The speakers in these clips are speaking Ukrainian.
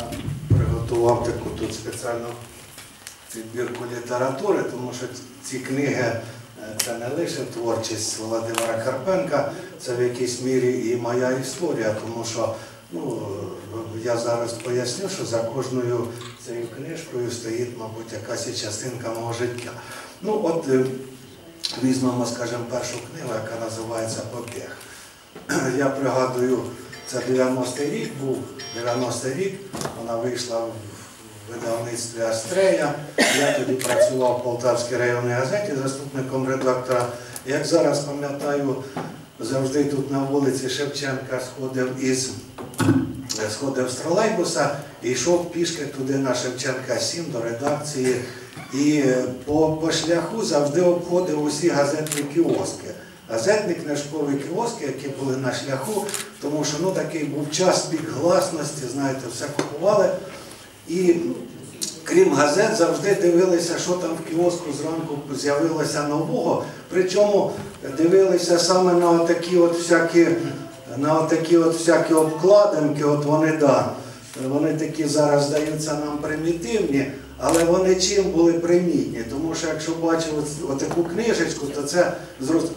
Я приготував таку тут спеціальну підбірку літератури, тому що ці книги е, це не лише творчість Володимира Карпенка, це в якійсь мірі і моя історія, тому що ну, я зараз поясню, що за кожною цією книжкою стоїть, мабуть, якась частинка мого життя. Ну, от е, візьмемо, скажімо, першу книгу, яка називається Побіг. Я пригадую, це 90-й рік був, 90-й рік, вона вийшла в видавництві Астрея. Я тоді працював в Полтавській районній газеті заступником редактора. Як зараз пам'ятаю, завжди тут на вулиці Шевченка сходив із сходив з тролейбуса і йшов пішки туди на Шевченка 7 до редакції. І по, по шляху завжди обходив усі газетні кіоски. Газетні книжкові кіоски, які були на шляху, тому що ну, такий був час пік гласності, знаєте, все купували. І крім газет, завжди дивилися, що там в кіоску зранку з'явилося нового. Причому дивилися саме на такі от всякі, на такі от всякі обкладинки, от вони да, вони такі зараз здаються нам примітивні, але вони чим були примітні? Тому що якщо бачив от- отаку книжечку, то це зроз-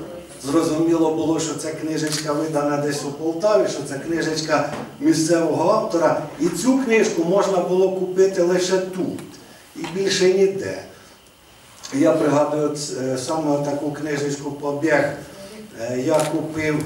зрозуміло було, що ця книжечка видана десь у Полтаві, що це книжечка місцевого автора. І цю книжку можна було купити лише тут і більше ніде. Я пригадую е, саме таку книжечку «Побіг» е, я купив, е,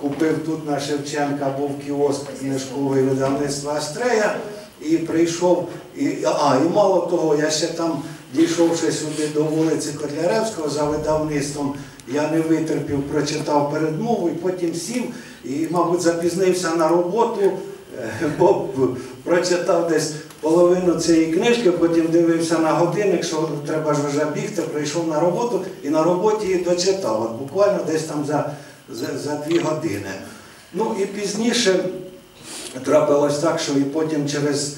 купив тут на Шевченка, був кіоск книжковий видавництва Астрея, і прийшов, і, а, і мало того, я ще там, дійшовши сюди до вулиці Котляревського за видавництвом, я не витерпів, прочитав передмову і потім сів і, мабуть, запізнився на роботу, е, бо прочитав десь половину цієї книжки, потім дивився на годинник, що треба ж вже бігти, прийшов на роботу і на роботі її дочитав. От буквально десь там за, за, за дві години. Ну і пізніше трапилось так, що і потім через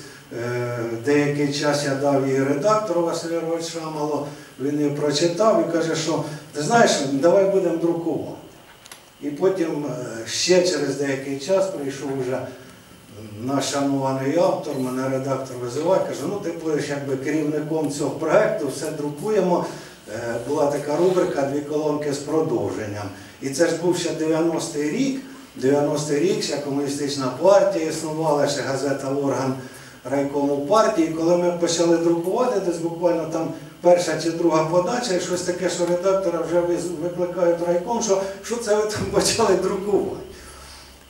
деякий час я дав її редактору Василю Ігоровичу Шамало, він її прочитав і каже, що ти знаєш, давай будемо друкувати. І потім е, ще через деякий час прийшов вже наш шанований автор, мене редактор визиває, каже, ну ти будеш якби керівником цього проекту, все друкуємо. Е, Була така рубрика Дві колонки з продовженням. І це ж був ще 90-й рік. 90-й рік ще комуністична партія існувала, ще газета Орган райкому партії. Коли ми почали друкувати, десь буквально там перша чи друга подача, і щось таке, що редактора вже викликають райком, що, що це ви там почали друкувати.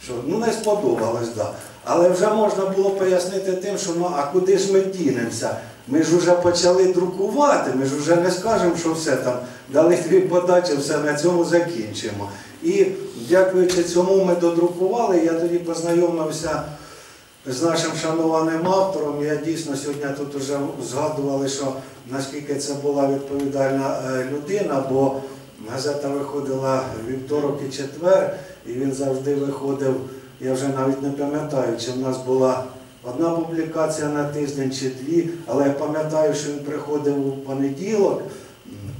Що, ну не сподобалось, да. Але вже можна було пояснити тим, що ну а куди ж ми дінемося? Ми ж вже почали друкувати, ми ж вже не скажемо, що все там, дали дві подачі, все на цьому закінчимо. І дякуючи цьому ми додрукували, я тоді познайомився з нашим шанованим автором. Я дійсно сьогодні тут вже згадували, що наскільки це була відповідальна е, людина, бо газета виходила вівторок і четвер, і він завжди виходив, я вже навіть не пам'ятаю, чи в нас була одна публікація на тиждень чи дві, але я пам'ятаю, що він приходив у понеділок.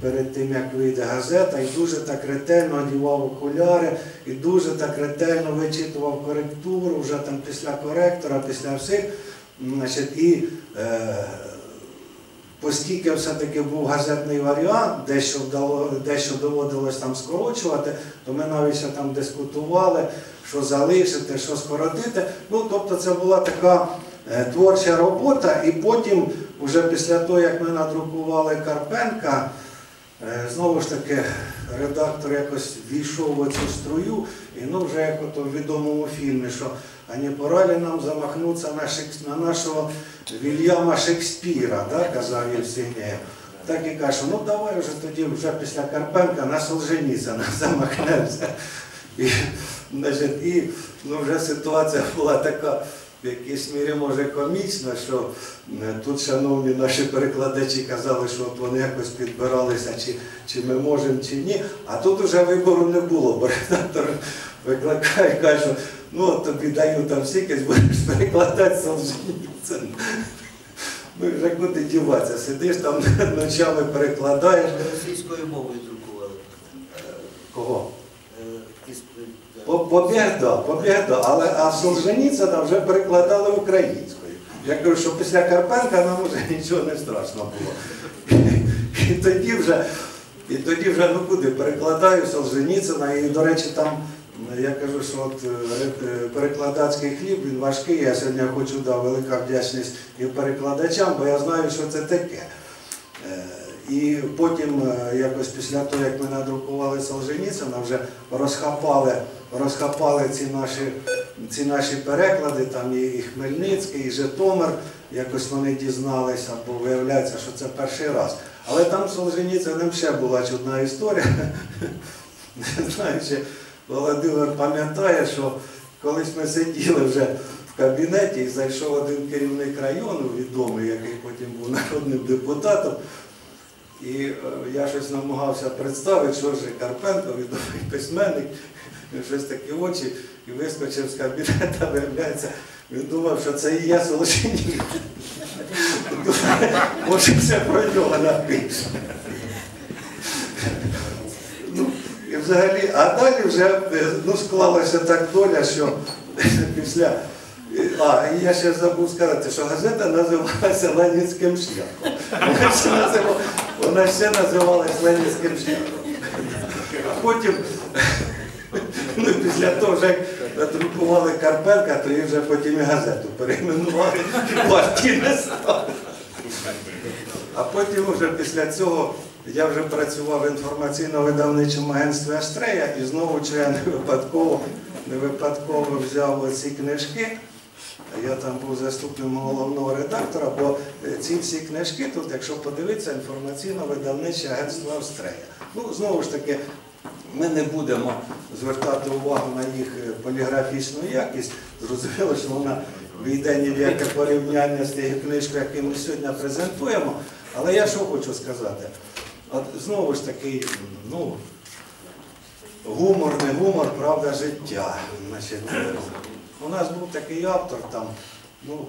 Перед тим, як вийде газета, і дуже так ретельно одягав окуляри, і дуже так ретельно вичитував коректуру, вже там після коректора, після всіх. Значить, і е, оскільки все-таки був газетний варіант, дещо, вдало, дещо доводилось там скорочувати, то ми навіть ще там дискутували, що залишити, що скоротити. Ну, тобто це була така е, творча робота, і потім, вже після того, як ми надрукували Карпенка, знову ж таки, редактор якось війшов в цю струю, і ну вже як ото в відомому фільмі, що а не пора ли нам замахнутися на, Шекс- на нашого Вільяма Шекспіра, да, казав Євсенєв. Так і каже, ну давай вже тоді, вже після Карпенка на Солженіцина замахнемося. І, значить, і ну, вже ситуація була така, в якійсь мірі може комічна, що тут шановні наші перекладачі казали, що от вони якось підбиралися, чи, чи ми можемо, чи ні. А тут вже вибору не було, бо редактор викликає каже, що ну от тобі даю там стільки, будеш перекладати Солженіцин. Ну вже куди діватися, сидиш там ночами перекладаєш. Російською мовою друкували. Кого? Побіг, да, але а Солженіцина вже перекладали українською. Я кажу, що після Карпенка нам вже нічого не страшно було. І тоді вже, і тоді вже ну куди, перекладаю Солженіцина, і, до речі, там я кажу, що от е, е, перекладацький хліб він важкий. Я сьогодні хочу да, велика вдячність і перекладачам, бо я знаю, що це таке. Е, І потім, якось після того, як ми надрукували Солженіцина, вже розхапали, розхапали ці наші, ці наші переклади, там і, Хмельницький, і Житомир, якось вони дізналися, бо виявляється, що це перший раз. Але там з Солженіциним ще була чудна історія. Не знаю, чи Володимир пам'ятає, що колись ми сиділи вже в кабінеті і зайшов один керівник району, відомий, який потім був народним депутатом. І е, я щось намагався представити, що ж Карпенко, відомий письменник, щось такі очі і вискочив з кабінета, виявляється, він думав, що це і є Солошенів. Може, все про нього напише. Ну, і взагалі, а далі вже е, ну, склалася так доля, що після. А, і я ще забув сказати, що газета називалася Ленінським шляхом. Вона ще, називала, вона ще називалась Ленінським шляхом. А потім, ну, після того, вже як надрукували Карпенка, то її вже потім і газету перейменували, партії не стало. А потім вже після цього я вже працював в інформаційно-видавничому агентстві Астрея і знову чи я не випадково, не випадково взяв ці книжки. Я там був заступником головного редактора, бо е, ці всі книжки тут, якщо подивитися, інформаційно-видавниче агентство Астрея. Ну, знову ж таки, ми не будемо звертати увагу на їх е, поліграфічну якість. Зрозуміло, що вона війде ні в яке порівняння з тією книжкою, яку ми сьогодні презентуємо. Але я що хочу сказати? От знову ж таки, ну, гумор, не гумор, правда життя. Значить, е, у нас був такий автор там, ну,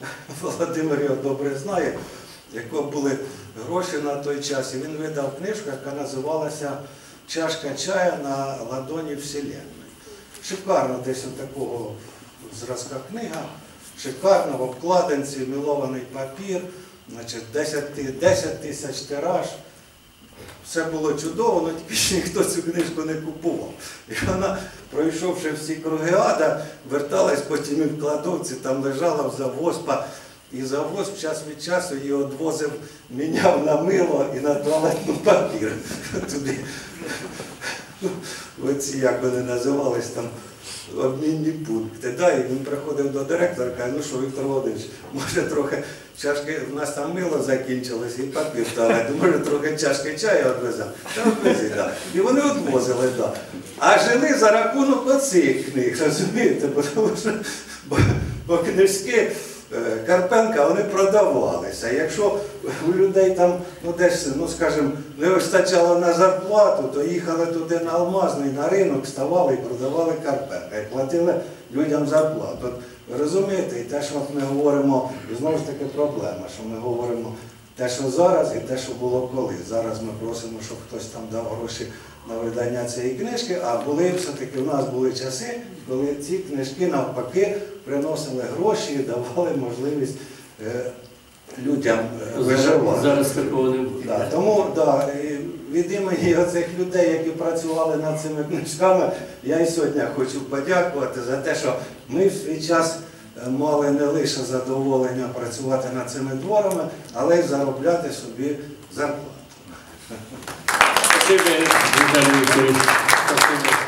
Володимир його добре знає, якого були гроші на той час, і він видав книжку, яка називалася Чашка чая на ладоні Вселенної. Шикарно десь от такого зразка книга, шикарно в обкладинці, мілований папір, значить 10, 10 тисяч тираж. Все було чудово, але тільки ніхто цю книжку не купував. І вона, пройшовши всі круги ада, верталась потім і в кладовці, там лежала в завоспа. І завозп час від часу її одвозив, міняв на мило і на туалетну папір. Туди. Ну, Оці, як вони називались там, обмінні пункти. Да, і він приходив до директора, каже, ну що, Віктор Володимирович, може трохи чашки, в нас там мило закінчилось і папір туалет, може трохи чашки чаю відвеземо. Та відвези, да. І вони відвозили, да. А жили за рахунок оцих книг, розумієте, тому що, бо, бо книжки. Е, Карпенка вони продавалися. Якщо у людей там, ну десь, ну скажімо, не вистачало на зарплату, то їхали туди на Алмазний, на ринок, ставали і продавали Карпенка. І платили людям зарплату. От, розумієте, і те, що ми говоримо, знову ж таки проблема, що ми говоримо те, що зараз, і те, що було колись. Зараз ми просимо, щоб хтось там дав гроші на видання цієї книжки, а були все-таки у нас були часи, коли ці книжки навпаки приносили гроші і давали можливість е, людям е, виживати. Зараз такого не буде. Да, тому да, від імені оцих людей, які працювали над цими книжками, я і сьогодні хочу подякувати за те, що ми в свій час е, мали не лише задоволення працювати над цими творами, але й заробляти собі зарплату. Merci bem. Obrigado a vocês.